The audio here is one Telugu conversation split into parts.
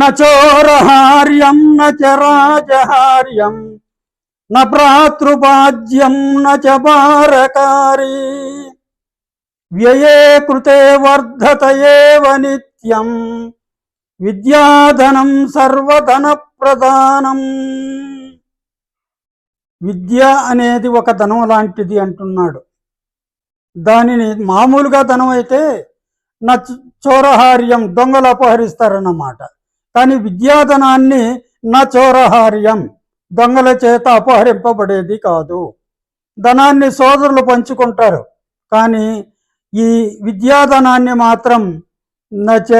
నోరహార్యం నరాజహార్యం న నారకారీ వ్యయే కృతే వర్ధత ఏవ నిత్యం విద్యాధనం సర్వధన ప్రధానం విద్య అనేది ఒక ధనం లాంటిది అంటున్నాడు. దానిని మామూలుగా ధనం అయితే నా చోరహార్యం దొంగలు అపహరిస్తారన్నమాట. కానీ విద్యాధనాన్ని నా చోరహార్యం దొంగల చేత అపహరింపబడేది కాదు. ధనాన్ని సోదరులు పంచుకుంటారు కానీ ఈ విద్యాధనాన్ని మాత్రం నచ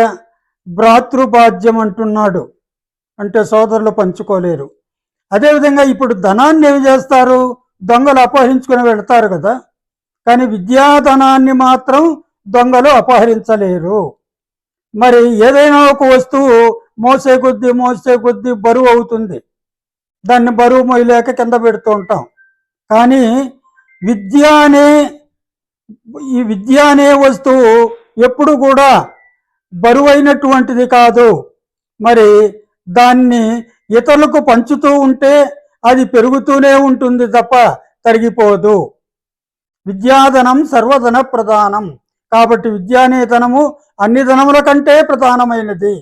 భ్రాతృబాధ్యం అంటున్నాడు అంటే సోదరులు పంచుకోలేరు. అదేవిధంగా ఇప్పుడు ధనాన్ని ఏమి చేస్తారు? దొంగలు అపహరించుకుని వెళ్తారు కదా. కానీ విద్యాధనాన్ని మాత్రం దొంగలు అపహరించలేరు. మరి ఏదైనా ఒక వస్తువు మోసే కొద్దీ మోసే కొద్దీ బరువు అవుతుంది. దాన్ని బరువు మొయ్యలేక కింద పెడుతూ ఉంటాం. కానీ విద్య అనే ఈ విద్య అనే వస్తువు ఎప్పుడు కూడా బరువైనటువంటిది కాదు. మరి దాన్ని ఇతరులకు పంచుతూ ఉంటే అది పెరుగుతూనే ఉంటుంది తప్ప తరిగిపోదు. విద్యాధనం సర్వధన ప్రధానం కాబట్టి విద్యానే ధనము అన్ని ధనముల కంటే ప్రధానమైనది.